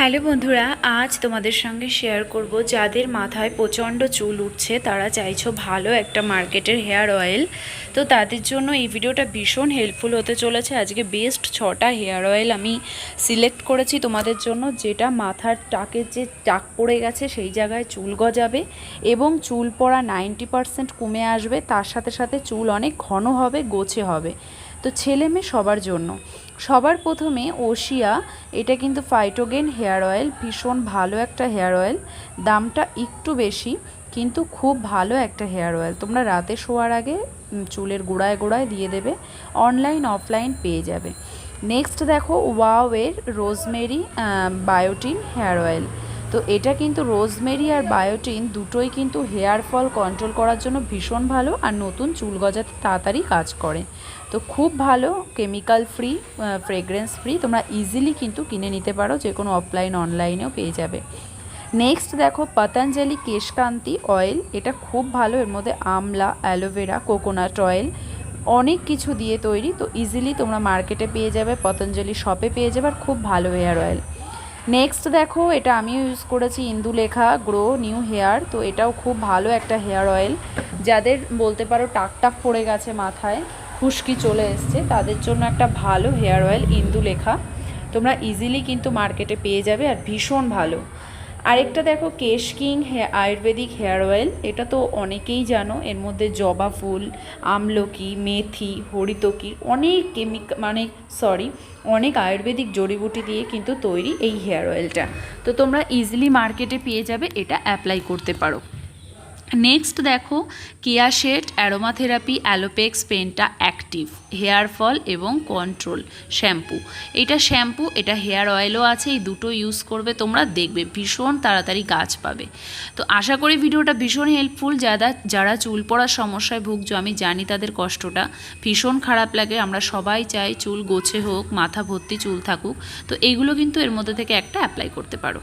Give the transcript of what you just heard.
Hello বন্ধুরা, আজ তোমাদের সঙ্গে শেয়ার করব যাদের মাথায় প্রচণ্ড চুল উঠছে, তারা চাইছো ভালো একটা মার্কেটের হেয়ার অয়েল তো তাদের জন্য এই ভিডিওটা ভীষণ হেল্পফুল হতে চলেছে। আজকে বেস্ট ছটা হেয়ার অয়েল আমি সিলেক্ট করেছি তোমাদের জন্য, যেটা মাথার টাকের যে টাক পড়ে গেছে, সেই জায়গায় চুল গজাবে এবং চুল পড়া নাইনটি পারসেন্ট কমে আসবে। তার সাথে সাথে চুল অনেক ঘন হবে, গোছে হবে। তো ছেলে মেয়ে সবার জন্য। সবার প্রথমে ওশিয়া, এটা কিন্তু ফাইটোগেন হেয়ার অয়েল ভীষণ ভালো একটা হেয়ার অয়েল দামটা একটু বেশি, কিন্তু খুব ভালো একটা হেয়ার অয়েল তোমরা রাতে শোয়ার আগে চুলের গোড়ায় গোড়ায় দিয়ে দেবে অনলাইন অফলাইন পেয়ে যাবে। নেক্সট দেখো ওয়াওয়ের রোজমেরি বায়োটিন হেয়ার অয়েল তো এটা কিন্তু রোজমেরি আর বায়োটিন দুটোই কিন্তু হেয়ার ফল কন্ট্রোল করার জন্য ভীষণ ভালো আর নতুন চুল গজাতে তাড়াতাড়ি কাজ করে। তো খুব ভালো, কেমিক্যাল ফ্রি ফ্রেগরেন্স ফ্রি, তোমরা ইজিলি কিন্তু কিনে নিতে পারো, যে কোনো অফলাইন অনলাইনেও পেয়ে যাবে। নেক্সট দেখো পতঞ্জলি কেশকান্তি অয়েল এটা খুব ভালো, এর মধ্যে আমলা অ্যালোভেরা কোকোনাট অয়েল অনেক কিছু দিয়ে তৈরি। তো ইজিলি তোমরা মার্কেটে পেয়ে যাবে পতঞ্জলি শপে পেয়ে যাবে, আর খুব ভালো হেয়ার অয়েল নেক্সট দেখো, এটা আমিও ইউজ করেছি ইন্দুলেখা গ্রো নিউ হেয়ার তো এটাও খুব ভালো একটা হেয়ার অয়েল যাদের বলতে পারো টাক টাক পড়ে গেছে মাথায়, খুশকি চলে এসছে, তাদের জন্য একটা ভালো হেয়ার অয়েল ইন্দুলেখা। তোমরা ইজিলি কিন্তু মার্কেটে পেয়ে যাবে আর ভীষণ ভালো। আরেকটা দেখো কেশ কিং আয়ুর্বেদিক হেয়ার অয়েল। এটা তো অনেকেই জানো, এর মধ্যে জবা ফুল, আমলকি, মেথি, হরিতকি অনেক কেমিক মানে সরি অনেক আয়ুর্বেদিক জড়িবুটি দিয়ে কিন্তু তৈরি এই হেয়ার অয়েলটা। তো তোমরা ইজিলি মার্কেটে পেয়ে যাবে, এটা অ্যাপ্লাই করতে পারো। নেক্সট দেখো কেয়া শেড অ্যারোমাথেরাপি অ্যালোপেক্স পেনটা অ্যাক্টিভ হেয়ার ফল এবং কন্ট্রোল শ্যাম্পু এটা শ্যাম্পু এটা হেয়ার অয়েলও আছে, এই দুটো ইউজ করবে তোমরা, দেখবে, ভীষণ তাড়াতাড়ি গাছ পাবে। তো আশা করি ভিডিওটা ভীষণ হেল্পফুল যারা যারা চুল পড়ার সমস্যায় ভুগছো, আমি জানি তাদের কষ্টটা, ভীষণ খারাপ লাগে, আমরা সবাই চাই চুল গোছে হোক, মাথা ভর্তি চুল থাকুক, তো এইগুলো কিন্তু এর মধ্যে থেকে একটা অ্যাপ্লাই করতে পারো।